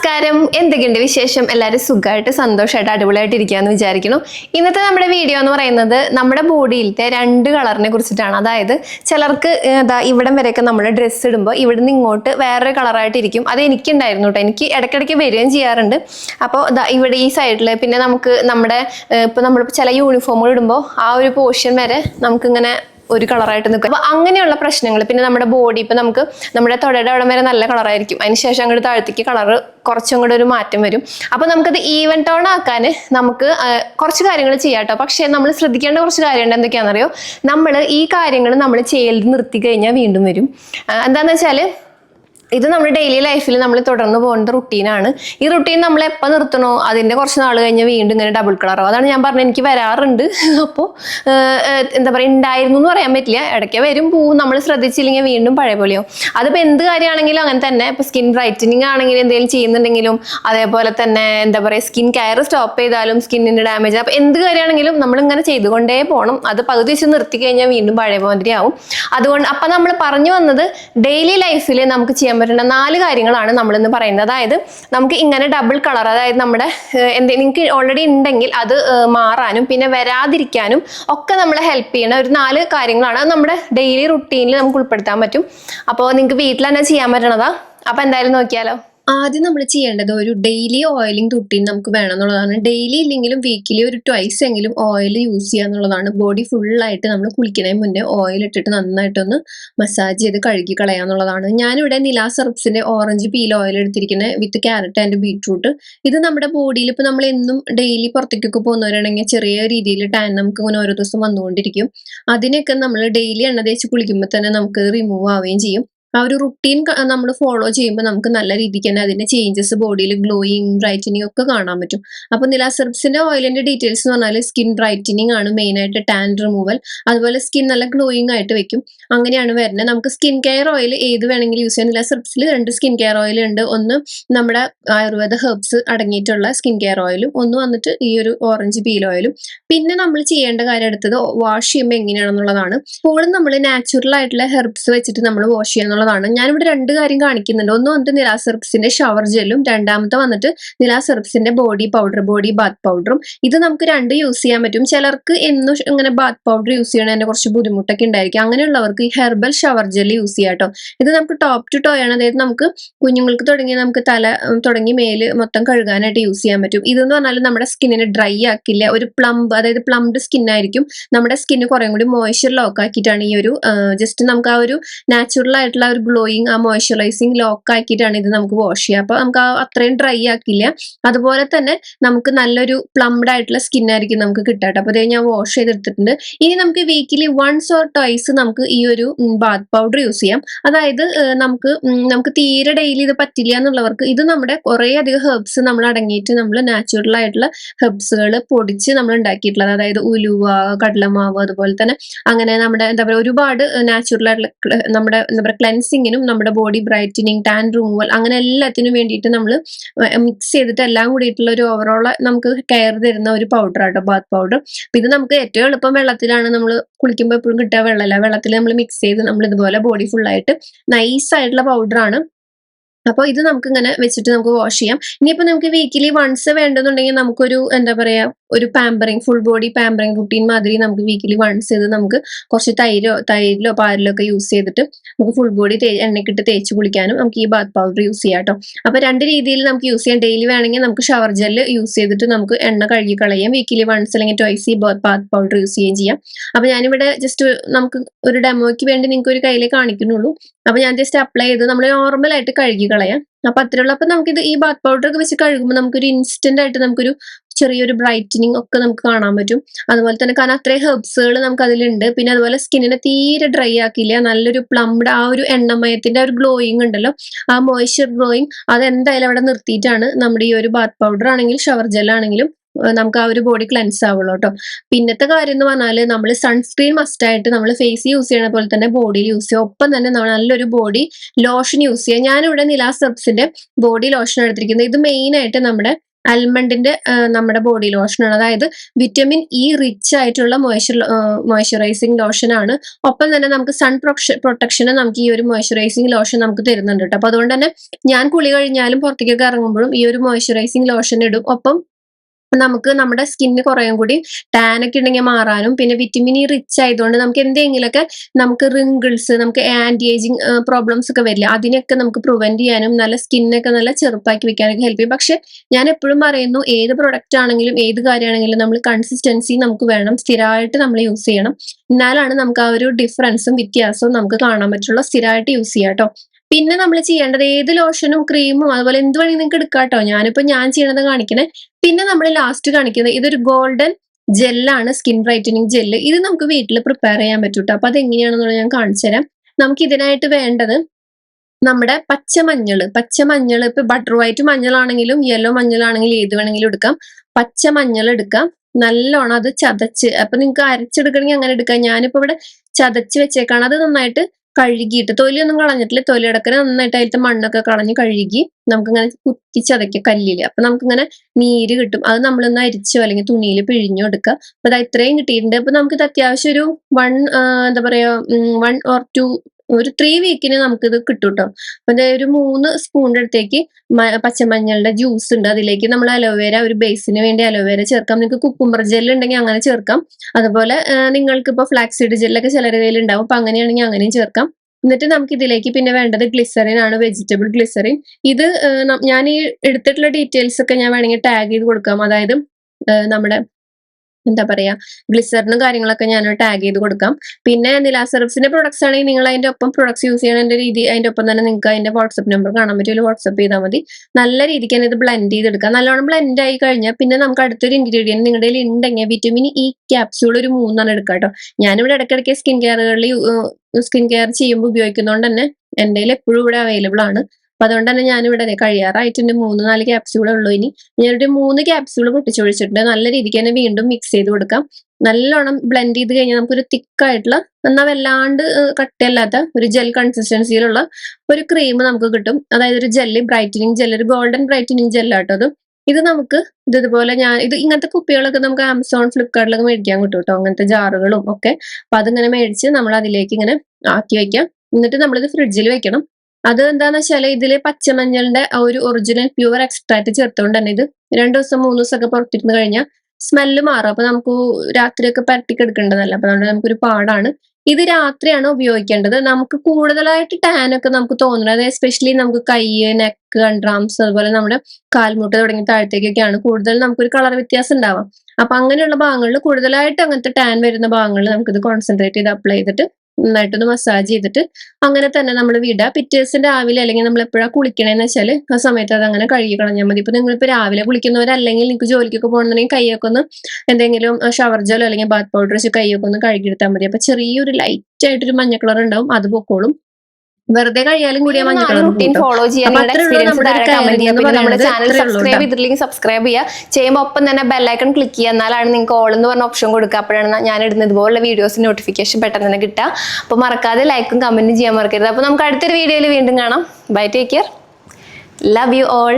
നമസ്കാരം. എന്തൊക്കെയുണ്ട് വിശേഷം? എല്ലാവരും സുഖമായിട്ട് സന്തോഷമായിട്ട് അടിപൊളിയായിട്ട് ഇരിക്കാന്ന് വിചാരിക്കുന്നു. ഇന്നത്തെ നമ്മുടെ വീഡിയോ എന്ന് പറയുന്നത് നമ്മുടെ ബോഡിയിലത്തെ രണ്ട് കളറിനെ കുറിച്ചിട്ടാണ്. അതായത് ചിലർക്ക് എന്താ ഇവിടം വരെയൊക്കെ നമ്മൾ ഡ്രസ്സ് ഇടുമ്പോൾ ഇവിടുന്ന് ഇങ്ങോട്ട് വേറൊരു കളറായിട്ടിരിക്കും അത് എനിക്കുണ്ടായിരുന്നു കേട്ടോ എനിക്ക് ഇടയ്ക്കിടയ്ക്ക് വരികയും ചെയ്യാറുണ്ട്. അപ്പോൾ ഇവിടെ ഈ സൈഡിൽ പിന്നെ നമുക്ക് നമ്മുടെ ഇപ്പോൾ നമ്മൾ ചില യൂണിഫോമുകൾ ഇടുമ്പോൾ ആ ഒരു പോർഷൻ വരെ നമുക്കിങ്ങനെ ഒരു കളറായിട്ട് നിൽക്കും. അപ്പൊ അങ്ങനെയുള്ള പ്രശ്നങ്ങൾ പിന്നെ നമ്മുടെ ബോഡി ഇപ്പൊ നമുക്ക് നമ്മുടെ തൊടയുടെ അവിടം വരെ നല്ല കളറായിരിക്കും. അതിനുശേഷം അങ്ങോട്ട് താഴത്തേക്ക് കളറ് കുറച്ചും കൂടെ ഒരു മാറ്റം വരും. അപ്പൊ നമുക്കത് ഈവൻ ടോൺ ആക്കാൻ നമുക്ക് കുറച്ച് കാര്യങ്ങൾ ചെയ്യാം കേട്ടോ പക്ഷെ നമ്മൾ ശ്രദ്ധിക്കേണ്ട കുറച്ച് കാര്യമുണ്ട് എന്തൊക്കെയാണെന്നറിയോ? നമ്മൾ ഈ കാര്യങ്ങൾ നമ്മൾ ചെയ്യൽ നിർത്തി കഴിഞ്ഞാൽ വീണ്ടും വരും. എന്താണെന്ന് വെച്ചാൽ ഇത് നമ്മുടെ ഡെയിലി ലൈഫിൽ നമ്മൾ തുടർന്ന് പോകേണ്ട റുട്ടീനാണ് ഈ റുട്ടീൻ നമ്മൾ എപ്പോൾ നിർത്തണോ അതിന്റെ കുറച്ച് നാൾ കഴിഞ്ഞ് വീണ്ടും ഇങ്ങനെ ഡബിൾ കളറോ അതാണ് ഞാൻ പറഞ്ഞത് എനിക്ക് വരാറുണ്ട്. അപ്പോൾ എന്താ പറയുക ഉണ്ടായിരുന്നു എന്ന് പറയാൻ പറ്റില്ല. ഇടയ്ക്ക് വരും പോവും നമ്മൾ ശ്രദ്ധിച്ചില്ലെങ്കിൽ വീണ്ടും പഴയ പോലെയോ അതിപ്പോൾ എന്ത് കാര്യമാണെങ്കിലും അങ്ങനെ തന്നെ. ഇപ്പോൾ സ്കിൻ ബ്രൈറ്റനിങ് ആണെങ്കിലും എന്തെങ്കിലും ചെയ്യുന്നുണ്ടെങ്കിലും അതേപോലെ തന്നെ എന്താ പറയുക സ്കിൻ കെയർ സ്റ്റോപ്പ് ചെയ്താലും സ്കിന്നിന്റെ ഡാമേജ് അപ്പോൾ എന്ത് കാര്യമാണെങ്കിലും നമ്മളിങ്ങനെ ചെയ്തുകൊണ്ടേ പോകണം അത് പകുതി വെച്ച് നിർത്തി കഴിഞ്ഞാൽ വീണ്ടും പഴയ മാതിരി ആവും. അതുകൊണ്ട് അപ്പം നമ്മൾ പറഞ്ഞു വന്നത് ഡെയിലി ലൈഫിൽ നമുക്ക് ചെയ്യാൻ പറ്റുന്ന നാല് കാര്യങ്ങളാണ് നമ്മളിന്ന് പറയുന്നത്. അതായത് നമുക്ക് ഇങ്ങനെ ഡബിൾ കളർ അതായത് നമ്മുടെ എന്തെങ്കിലും നിങ്ങൾക്ക് ഓൾറെഡി ഉണ്ടെങ്കിൽ അത് മാറാനും പിന്നെ വരാതിരിക്കാനും ഒക്കെ നമ്മളെ ഹെൽപ്പ് ചെയ്യുന്ന ഒരു നാല് കാര്യങ്ങളാണ്. നമ്മുടെ ഡെയിലി റുട്ടീനിൽ നമുക്ക് ഉൾപ്പെടുത്താൻ പറ്റും. അപ്പോൾ നിങ്ങൾക്ക് വീട്ടിൽ തന്നെ ചെയ്യാൻ പറ്റണതാ? അപ്പോൾ എന്തായാലും നോക്കിയാലോ? ആദ്യം നമ്മൾ ചെയ്യേണ്ടത് ഒരു ഡെയിലി ഓയിലിംഗ് റുട്ടീൻ നമുക്ക് വേണം എന്നുള്ളതാണ് ഡെയിലി ഇല്ലെങ്കിലും വീക്കിലി ഒരു ട്വൈസ് എങ്കിലും ഓയിൽ യൂസ് ചെയ്യുക എന്നുള്ളതാണ്. ബോഡി ഫുള്ളായിട്ട് നമ്മൾ കുളിക്കുന്നതിന് മുന്നേ ഓയിൽ ഇട്ടിട്ട് നന്നായിട്ടൊന്ന് മസാജ് ചെയ്ത് കഴുകി കളയുക എന്നുള്ളതാണ്. ഞാനിവിടെ നിലാ സർപ്സിന്റെ ഓറഞ്ച് പീൽ ഓയിൽ എടുത്തിരിക്കുന്നത് വിത്ത് ക്യാരറ്റ് ആൻഡ് ബീട്രൂട്ട് ഇത് നമ്മുടെ ബോഡിയിൽ ഇപ്പോൾ നമ്മൾ എന്നും ഡെയിലി പുറത്തേക്കൊക്കെ പോകുന്നവരാണെങ്കിൽ ചെറിയ രീതിയിൽ ടാൻ നമുക്ക് ഇങ്ങനെ ഓരോ ദിവസം വന്നുകൊണ്ടിരിക്കും. അതിനൊക്കെ നമ്മൾ ഡെയിലി എണ്ണ തേച്ച് കുളിക്കുമ്പോൾ തന്നെ നമുക്ക് റിമൂവ് ആവുകയും ചെയ്യും. ആ ഒരു റുട്ടീൻ നമ്മൾ ഫോളോ ചെയ്യുമ്പോൾ നമുക്ക് നല്ല രീതിക്ക് തന്നെ അതിന്റെ ചേഞ്ചസ് ബോഡിയിൽ ഗ്ലോയിങ് ബ്രൈറ്റനിങ് ഒക്കെ കാണാൻ പറ്റും. അപ്പൊ നിലാസെർബ്സിന്റെ ഓയിലിന്റെ ഡീറ്റെയിൽസ് എന്ന് പറഞ്ഞാൽ സ്കിൻ ബ്രൈറ്റനിങ് ആണ് മെയിൻ ആയിട്ട് ടാൻ റിമൂവൽ അതുപോലെ സ്കിൻ നല്ല ഗ്ലോയിങ് ആയിട്ട് വെക്കും. അങ്ങനെയാണ് വരുന്നത്. നമുക്ക് സ്കിൻ കെയർ ഓയിൽ ഏത് വേണമെങ്കിലും യൂസ് ചെയ്യാം. നിലാസെർബ്സിൽ രണ്ട് സ്കിൻ കെയർ ഓയിൽ ഉണ്ട്. ഒന്ന് നമ്മുടെ ആയുർവേദ ഹെർബ്സ് അടങ്ങിയിട്ടുള്ള സ്കിൻ കെയർ ഓയിലും ഒന്ന് വന്നിട്ട് ഈ ഒരു ഓറഞ്ച് പീൽ ഓയിലും പിന്നെ നമ്മൾ ചെയ്യേണ്ട കാര്യം എടുത്തത് വാഷ് ചെയ്യുമ്പോൾ എങ്ങനെയാണെന്നുള്ളതാണ്. ഇപ്പോഴും നമ്മൾ നാച്ചുറൽ ആയിട്ടുള്ള ഹെർബ്സ് വെച്ചിട്ട് നമ്മൾ വാഷ് ചെയ്യുക എന്നുള്ളതാണ് ഞാനിവിടെ രണ്ട് കാര്യം കാണിക്കുന്നുണ്ട്. ഒന്ന് വന്നിട്ട് നിലാസെർബ്സിന്റെ ഷവർ ജെല്ലും രണ്ടാമത്തെ വന്നിട്ട് നിലാസെർബ്സിന്റെ ബോഡി പൗഡർ ബോഡി ബാത്ത് പൗഡറും. ഇത് നമുക്ക് രണ്ട് യൂസ് ചെയ്യാൻ പറ്റും. ചിലർക്ക് എന്നും ഇങ്ങനെ ബാത്ത് പൗഡർ യൂസ് ചെയ്യണതിന്റെ കുറച്ച് ബുദ്ധിമുട്ടൊക്കെ ഉണ്ടായിരിക്കും. അങ്ങനെയുള്ളവർക്ക് ഈ ഹെർബൽ ഷവർ ജെൽ യൂസ് ചെയ്യാം കേട്ടോ. ഇത് നമുക്ക് ടോപ്പ് ടു ടോ ആണ്. അതായത് നമുക്ക് കുഞ്ഞുങ്ങൾക്ക് തുടങ്ങി നമുക്ക് തല തുടങ്ങി മേൽ മൊത്തം കഴുകാനായിട്ട് യൂസ് ചെയ്യാൻ പറ്റും. ഇതെന്ന് പറഞ്ഞാൽ നമ്മുടെ സ്കിന്നിനെ ഡ്രൈ ആക്കില്ല. ഒരു പ്ലംബ് അതായത് പ്ലംഡ് സ്കിൻ ആയിരിക്കും. നമ്മുടെ സ്കിന്ന് കുറേ കൂടി മോയ്സ്ചർ ലോക്ക് ആക്കിയിട്ടാണ് ഈ ഒരു ജസ്റ്റ് നമുക്ക് ആ ഒരു നാച്ചുറൽ ആയിട്ടുള്ള ഒരു ഗ്ലോയിങ് ആ മോയ്സ്ചറൈസിങ് ലോക്ക് ആക്കിയിട്ടാണ് ഇത് നമുക്ക് വാഷ് ചെയ്യുക. അപ്പൊ നമുക്ക് അത്രയും ഡ്രൈ ആക്കില്ല അതുപോലെ തന്നെ നമുക്ക് നല്ലൊരു പ്ലംഡ് ആയിട്ടുള്ള സ്കിൻ ആയിരിക്കും നമുക്ക് കിട്ടാട്ടോ അപ്പൊ ഇത് ഞാൻ വാഷ് ചെയ്തെടുത്തിട്ടുണ്ട്. ഇനി നമുക്ക് വീക്കിലി വൺസ് ഓർ ടൈസ് നമുക്ക് ഈ ഒരു ബാത്ത് പൗഡർ യൂസ് ചെയ്യാം. അതായത് നമുക്ക് നമുക്ക് തീരെ ഡെയിലി ഇത് പറ്റില്ല എന്നുള്ളവർക്ക് ഇത് നമ്മുടെ കുറേ അധികം ഹെർബ്സ് നമ്മൾ അടങ്ങിയിട്ട് നമ്മൾ നാച്ചുറൽ ആയിട്ടുള്ള ഹെർബ്സുകൾ പൊടിച്ച് നമ്മൾ ഉണ്ടാക്കിയിട്ടുള്ളത്. അതായത് ഉലുവ കടലമാവ് അതുപോലെ തന്നെ അങ്ങനെ നമ്മുടെ എന്താ പറയുക ഒരുപാട് നാച്ചുറൽ ആയിട്ടുള്ള നമ്മുടെ എന്താ പറയുക ക്ലെൻസിങ്ങിനും നമ്മുടെ ബോഡി ബ്രൈറ്റനിങ് ടാൻ റിമൂവൽ അങ്ങനെ എല്ലാത്തിനും വേണ്ടിയിട്ട് നമ്മൾ മിക്സ് ചെയ്തിട്ട് എല്ലാം കൂടിയിട്ടുള്ള ഒരു ഓവറോൾ നമുക്ക് കെയർ തരുന്ന ഒരു പൗഡർ ആട്ടോ ബാത്ത് പൗഡർ ഇത് നമുക്ക് ഏറ്റവും എളുപ്പം വെള്ളത്തിലാണ് നമ്മൾ കുളിക്കുമ്പോൾ എപ്പോഴും കിട്ടുക വെള്ളമല്ല. വെള്ളത്തിൽ നമ്മൾ മിക്സ് ചെയ്ത് നമ്മൾ ഇതുപോലെ ബോഡി ഫുള്ളായിട്ട് നൈസ് ആയിട്ടുള്ള പൗഡറാണ് അപ്പോൾ ഇത് നമുക്ക് ഇങ്ങനെ വെച്ചിട്ട് നമുക്ക് വാഷ് ചെയ്യാം. ഇനിയിപ്പോൾ നമുക്ക് വീക്കിലി വൺസ് വേണ്ടെന്നുണ്ടെങ്കിൽ നമുക്കൊരു എന്താ പറയാ ഒരു pampering full body pampering routine മാതിരി നമുക്ക് വീക്കിലി വൺസ് ചെയ്ത് നമുക്ക് കുറച്ച് തൈരോ തൈരിലോ പാലിലോ ഒക്കെ യൂസ് ചെയ്തിട്ട് നമുക്ക് ഫുൾ ബോഡി എണ്ണക്കിട്ട് തേച്ച് കുളിക്കാനും നമുക്ക് ഈ ബാത്ത് പൗഡർ യൂസ് ചെയ്യാം കേട്ടോ അപ്പൊ രണ്ട് രീതിയിൽ നമുക്ക് യൂസ് ചെയ്യാം. ഡെയിലി വേണമെങ്കിൽ നമുക്ക് ഷവർ ജെല്ല് യൂസ് ചെയ്തിട്ട് നമുക്ക് എണ്ണ കഴുകി കളയാം. വീക്കിലി വൺസ് അല്ലെങ്കിൽ ട്വൈസ് ഈ ബാത്ത് പൗഡർ യൂസ് ചെയ്യുകയും ചെയ്യാം. അപ്പൊ ഞാനിവിടെ ജസ്റ്റ് നമുക്ക് ഒരു ഡെമോയ്ക്ക് വേണ്ടി നിങ്ങൾക്ക് ഒരു കയ്യിലേ കാണിക്കുന്നുള്ളൂ. അപ്പൊ ഞാൻ ജസ്റ്റ് അപ്ലൈ ചെയ്ത് നമ്മൾ നോർമൽ ആയിട്ട് കഴുകി കളയാം അപ്പൊ അത്രയുള്ള. അപ്പൊ നമുക്കിത് ഈ ബാത്ത് പൗഡർ ഒക്കെ വെച്ച് കഴുകുമ്പോൾ നമുക്കൊരു ഇൻസ്റ്റന്റ് ആയിട്ട് നമുക്കൊരു ചെറിയൊരു ബ്രൈറ്റനിങ് ഒക്കെ നമുക്ക് കാണാൻ പറ്റും. അതുപോലെ തന്നെ കാരണം അത്രയും ഹെർബ്സുകൾ നമുക്ക് അതിലുണ്ട് പിന്നെ അതുപോലെ സ്കിന്നിനെ തീരെ ഡ്രൈ ആക്കില്ല. നല്ലൊരു പ്ലംഡ് ആ ഒരു എണ്ണമയത്തിന്റെ ഒരു ഗ്ലോയിങ് ഉണ്ടല്ലോ. ആ മോയ്സ്ചർ ഗ്ലോയിങ് അത് എന്തായാലും അവിടെ നിർത്തിയിട്ടാണ് നമ്മുടെ ഈ ഒരു ബാത്ത് പൗഡർ ആണെങ്കിലും ഷവർ ജെൽ ആണെങ്കിലും നമുക്ക് ആ ഒരു ബോഡി ക്ലെൻസ് ആവുള്ളൂ കേട്ടോ പിന്നത്തെ കാര്യം എന്ന് പറഞ്ഞാൽ നമ്മൾ സൺസ്ക്രീൻ മസ്റ്റ് ആയിട്ട് നമ്മൾ ഫേസ് യൂസ് ചെയ്യണ പോലെ തന്നെ ബോഡിയിൽ യൂസ് ചെയ്യുക ഒപ്പം തന്നെ നമ്മൾ നല്ലൊരു ബോഡി ലോഷൻ യൂസ് ചെയ്യുക ഞാനിവിടെ നിലാ സബ്സിന്റെ ബോഡി ലോഷൻ എടുത്തിരിക്കുന്നത്. ഇത് മെയിൻ ആയിട്ട് നമ്മുടെ അൽമണ്ടിന്റെ നമ്മുടെ ബോഡി ലോഷനാണ് അതായത് വിറ്റമിൻ ഇ റിച്ച് ആയിട്ടുള്ള മോയ്സ്ചർ മോയ്സ്ചറൈസിങ് ലോഷൻ ആണ്. ഒപ്പം തന്നെ നമുക്ക് സൺ പ്രൊട്ടക്ഷന് നമുക്ക് ഈ ഒരു മോയ്സ്ചറൈസിങ് ലോഷൻ നമുക്ക് തരുന്നുണ്ട് കേട്ടോ അപ്പൊ അതുകൊണ്ട് തന്നെ ഞാൻ കുളി കഴിഞ്ഞാലും പുറത്തേക്കൊക്കെ ഇറങ്ങുമ്പോഴും ഈ ഒരു മോയ്സ്ചറൈസിങ് ലോഷൻ ഇടും. ഒപ്പം നമുക്ക് നമ്മുടെ സ്കിന്ന് കുറേ കൂടി ടാൻ ഒക്കെ ഉണ്ടെങ്കിൽ മാറാനും പിന്നെ വിറ്റമിൻ ഇ റിച്ച് ആയതുകൊണ്ട് നമുക്ക് എന്തെങ്കിലുമൊക്കെ നമുക്ക് റിങ്കിൾസ് നമുക്ക് ആന്റി ഏജിങ് പ്രോബ്ലംസ് ഒക്കെ വരില്ല. അതിനൊക്കെ നമുക്ക് പ്രിവെന്റ് ചെയ്യാനും നല്ല സ്കിന്നൊക്കെ നല്ല ചെറുപ്പാക്കി വെക്കാനൊക്കെ ഹെൽപ്പ് ചെയ്യും. പക്ഷെ ഞാൻ എപ്പോഴും പറയുന്നു ഏത് പ്രൊഡക്റ്റ് ആണെങ്കിലും ഏത് കാര്യമാണെങ്കിലും നമ്മൾ കൺസിസ്റ്റൻസി നമുക്ക് വേണം. സ്ഥിരമായിട്ട് നമ്മൾ യൂസ് ചെയ്യണം. എന്നാലാണ് നമുക്ക് ആ ഒരു ഡിഫറൻസും വ്യത്യാസവും നമുക്ക് കാണാൻ പറ്റുള്ളൂ. സ്ഥിരമായിട്ട് യൂസ് ചെയ്യാം കേട്ടോ പിന്നെ നമ്മൾ ചെയ്യേണ്ടത് ഏത് ലോഷനും ക്രീമും അതുപോലെ എന്ത് വേണമെങ്കിൽ നിങ്ങൾക്ക് എടുക്കാം കേട്ടോ ഞാനിപ്പോൾ ഞാൻ ചെയ്യണത് കാണിക്കണേ. പിന്നെ നമ്മൾ ലാസ്റ്റ് കാണിക്കുന്നത് ഇതൊരു ഗോൾഡൻ ജെല്ലാണ് സ്കിൻ ബ്രൈറ്റനിങ് ജെല്ല് ഇത് നമുക്ക് വീട്ടിൽ പ്രിപ്പയർ ചെയ്യാൻ പറ്റും കേട്ടോ അത് എങ്ങനെയാണെന്നുള്ളത് ഞാൻ കാണിച്ചു തരാം. നമുക്ക് ഇതിനായിട്ട് വേണ്ടത് നമ്മുടെ പച്ചമഞ്ഞൾ പച്ചമഞ്ഞൾ ഇപ്പൊ ബട്ടർ വൈറ്റ് മഞ്ഞളാണെങ്കിലും യെല്ലോ മഞ്ഞളാണെങ്കിലും ഏത് വേണമെങ്കിലും എടുക്കാം. പച്ച മഞ്ഞൾ എടുക്കാം. നല്ലോണം അത് ചതച്ച്. അപ്പൊ നിങ്ങൾക്ക് അരച്ചെടുക്കണമെങ്കിൽ അങ്ങനെ എടുക്കാം. ഞാനിപ്പോ ഇവിടെ ചതച്ച് വെച്ചേക്കാണ്. അത് നന്നായിട്ട് കഴുകിയിട്ട് തൊലിയൊന്നും കളഞ്ഞിട്ടില്ല. തൊലി അടക്കനെ നന്നായിട്ട് അതിലത്തെ മണ്ണൊക്കെ കളഞ്ഞ് കഴുകി നമുക്കിങ്ങനെ കുത്തിച്ചതയ്ക്കുക കല്ലിൽ അപ്പൊ നമുക്കിങ്ങനെ നീര് കിട്ടും. അത് നമ്മളൊന്ന് അരിച്ചോ അല്ലെങ്കിൽ തുണിയിൽ പിഴിഞ്ഞോ എടുക്കുക. അപ്പൊ അത് ഇത്രയും കിട്ടിയിട്ടുണ്ട്. അപ്പൊ നമുക്കിത് അത്യാവശ്യം ഒരു വൺ എന്താ പറയാ വൺ ഓർ ടു ഒരു ത്രീ വീക്കിന് നമുക്കിത് കിട്ടും കേട്ടോ അപ്പൊ ഒരു മൂന്ന് സ്പൂണിന്റെ അടുത്തേക്ക് പച്ചമഞ്ഞളുടെ ജ്യൂസ് ഉണ്ട്. അതിലേക്ക് നമ്മൾ അലോവേര ഒരു ബേസിന് വേണ്ടി അലോവേര ചേർക്കാം. നിങ്ങൾക്ക് കുക്കുംബർ ജെൽ ഉണ്ടെങ്കിൽ അങ്ങനെ ചേർക്കാം. അതുപോലെ നിങ്ങൾക്ക് ഇപ്പോൾ ഫ്ലാക്സിഡ് ജെല്ലൊക്കെ ചിലരുടെ കയ്യിൽ ഉണ്ടാവും അപ്പൊ അങ്ങനെയാണെങ്കിൽ അങ്ങനെയും ചേർക്കാം. എന്നിട്ട് നമുക്ക് ഇതിലേക്ക് പിന്നെ വേണ്ടത് ഗ്ലിസറിൻ ആണ്. വെജിറ്റബിൾ ഗ്ലിസറിൻ ഇത് ഞാൻ ഈ എടുത്തിട്ടുള്ള ഡീറ്റെയിൽസ് ഒക്കെ ഞാൻ വേണമെങ്കിൽ ടാഗ് ചെയ്ത് കൊടുക്കാം. അതായത് നമ്മുടെ എന്താ പറയാ ഗ്ലിസറിനും കാര്യങ്ങളൊക്കെ ഞാൻ ടാഗ് ചെയ്ത് കൊടുക്കാം. പിന്നെ നിലാസെറപ്സിന്റെ പ്രൊഡക്ട്സ് ആണെങ്കിൽ നിങ്ങൾ അതിന്റെ ഒപ്പം പ്രൊഡക്ട്സ് യൂസ് ചെയ്യണതിന്റെ രീതി അതിന്റെ ഒപ്പം തന്നെ നിങ്ങൾക്ക് അതിന്റെ വാട്സ്ആപ്പ് നമ്പർ കാണാൻ പറ്റുമല്ലോ വാട്സ്ആപ്പ് ചെയ്താൽ മതി. നല്ല രീതിക്ക് തന്നെ ഇത് ബ്ലെൻഡ് ചെയ്തെടുക്കാം. നല്ലോണം ബ്ലെൻഡ് ആയി കഴിഞ്ഞാൽ പിന്നെ നമുക്ക് അടുത്തൊരു ഇൻഗ്രീഡിയന്റ് നിങ്ങളുടെ കയ്യിൽ ഉണ്ടെങ്കിൽ വിറ്റമിൻ ഇ ക്യാപ്സ്യൂൾ ഒരു മൂന്നാണ് എടുക്കാം കേട്ടോ. ഞാനിവിടെ ഇടയ്ക്കിടയ്ക്ക് സ്കിൻ കെയറുകളിൽ സ്കിൻ കെയർ ചെയ്യുമ്പോൾ ഉപയോഗിക്കുന്നതുകൊണ്ട് തന്നെ എന്റെ കയ്യിൽ എപ്പോഴും ഇവിടെ അവൈലബിൾ ആണ്. അപ്പൊ അതുകൊണ്ട് തന്നെ ഞാനിവിടെ എന്റെ മൂന്ന് നാല് ക്യാപ്സ്യൂളേ ഉള്ളൂ ഇനി. ഞാനൊരു മൂന്ന് ക്യാപ്സ്യൂൾ പൊട്ടിച്ചൊഴിച്ചിട്ട് നല്ല രീതിക്ക് തന്നെ വീണ്ടും മിക്സ് ചെയ്ത് കൊടുക്കാം. നല്ലോണം ബ്ലെൻഡ് ചെയ്ത് കഴിഞ്ഞാൽ നമുക്കൊരു തിക്കായിട്ടുള്ള എന്നാൽ വല്ലാണ്ട് കട്ടിയല്ലാത്ത ഒരു ജെൽ കൺസിസ്റ്റൻസിയിലുള്ള ഒരു ക്രീം നമുക്ക് കിട്ടും. അതായത് ഒരു ജെല്ല് ബ്രൈറ്റനിങ് ജെല്ല് ഒരു ഗോൾഡൻ ബ്രൈറ്റനിങ് ജെല്ലാട്ടോ അത്. ഇത് നമുക്ക് ഇത് ഇതുപോലെ ഞാൻ ഇത് ഇങ്ങനത്തെ കുപ്പികളൊക്കെ നമുക്ക് ആമസോൺ ഫ്ലിപ്കാർട്ടിലൊക്കെ മേടിക്കാൻ കിട്ടും കേട്ടോ. അങ്ങനത്തെ ജാറുകളും ഒക്കെ. അപ്പൊ അതിങ്ങനെ മേടിച്ച് നമ്മൾ അതിലേക്ക് ഇങ്ങനെ ആക്കി വെക്കാം എന്നിട്ട് നമ്മളിത് ഫ്രിഡ്ജിൽ വെക്കണം. അത് എന്താന്ന് വെച്ചാൽ ഇതിൽ പച്ചമഞ്ഞളിന്റെ ആ ഒരു ഒറിജിനൽ പ്യുവർ എക്സ്ട്രാക്ട് ചേർത്തുകൊണ്ട് തന്നെ ഇത് രണ്ടു ദിവസം മൂന്ന് ദിവസമൊക്കെ പുറത്തിരുന്ന് കഴിഞ്ഞാൽ സ്മെല്ല് മാറും. അപ്പൊ നമുക്ക് രാത്രിയൊക്കെ പരട്ടിക്കെടുക്കേണ്ടതല്ല അപ്പൊ അതുകൊണ്ട് നമുക്കൊരു പാടാണ്. ഇത് രാത്രിയാണ് ഉപയോഗിക്കേണ്ടത്. നമുക്ക് കൂടുതലായിട്ട് ടാൻ ഒക്കെ നമുക്ക് തോന്നുന്നത് എസ്പെഷ്യലി നമുക്ക് കൈ നെക്ക് അൺഡ്രാംസ് അതുപോലെ നമ്മുടെ കാൽമുട്ട് തുടങ്ങിയ താഴത്തേക്കൊക്കെയാണ് കൂടുതൽ നമുക്കൊരു കളർ വ്യത്യാസം ഉണ്ടാവാം അപ്പൊ അങ്ങനെയുള്ള ഭാഗങ്ങളിൽ കൂടുതലായിട്ട് അങ്ങനത്തെ ടാൻ വരുന്ന ഭാഗങ്ങളിൽ നമുക്കിത് കോൺസെൻട്രേറ്റ് ചെയ്ത് അപ്ലൈ ചെയ്തിട്ട് നന്നായിട്ടൊന്ന് മസാജ് ചെയ്തിട്ട് അങ്ങനെ തന്നെ നമ്മൾ വിടുക പിറ്റേഴ്സിന്റെ രാവിലെ അല്ലെങ്കിൽ നമ്മൾ എപ്പോഴാണ് കുളിക്കണേന്ന് വെച്ചാൽ ആ സമയത്ത് അത് അങ്ങനെ കഴുകി കളഞ്ഞാൽ മതി. ഇപ്പൊ നിങ്ങളിപ്പോ രാവിലെ കുളിക്കുന്നവരല്ലെങ്കിൽ നിങ്ങൾക്ക് ജോലിക്കൊക്കെ പോകണമെന്നുണ്ടെങ്കിൽ കൈയൊക്കെ ഒന്ന് എന്തെങ്കിലും ഷവർ ജലോ അല്ലെങ്കിൽ ബാത്ത് പൗഡർ വെച്ച് കൈയൊക്കെ ഒന്ന് കഴുകിയെടുത്താൽ മതി. അപ്പൊ ചെറിയൊരു ലൈറ്റ് ആയിട്ടൊരു മഞ്ഞ കളർ ഉണ്ടാവും. അത് പൊക്കോളും. വെറുതെ കഴിയാലും കൂടിയ മഞ്ഞ കളർ റുട്ടീൻ ഫോളോ ചെയ്യാൻ അപ്പൊ ചാനൽ അത്രേ സബ്സ്ക്രൈബ് ഉള്ളൂ ചെയ്തിട്ടില്ലെങ്കിൽ സബ്സ്ക്രൈബ് ചെയ്യുക. ചെയ്യുമ്പോൾ ഒപ്പം തന്നെ ബെല്ലൈക്കൺ ക്ലിക്ക് ചെയ്യുക. എന്നാലാണ് നിങ്ങൾക്ക് ഓൾ എന്ന് പറഞ്ഞ ഓപ്ഷൻ കൊടുക്കുക. അപ്പോഴാണ് ഞാൻ ഇടുന്ന ഇതുപോലുള്ള വീഡിയോസ് നോട്ടിഫിക്കേഷൻ പെട്ടെന്ന് തന്നെ കിട്ടുക. അപ്പോൾ മറക്കാതെ ലൈക്കും കമന്റും ചെയ്യാൻ മറക്കരുത്. അപ്പോൾ നമുക്ക് അടുത്തൊരു വീഡിയോയിൽ വീണ്ടും കാണാം. Bye take care love you all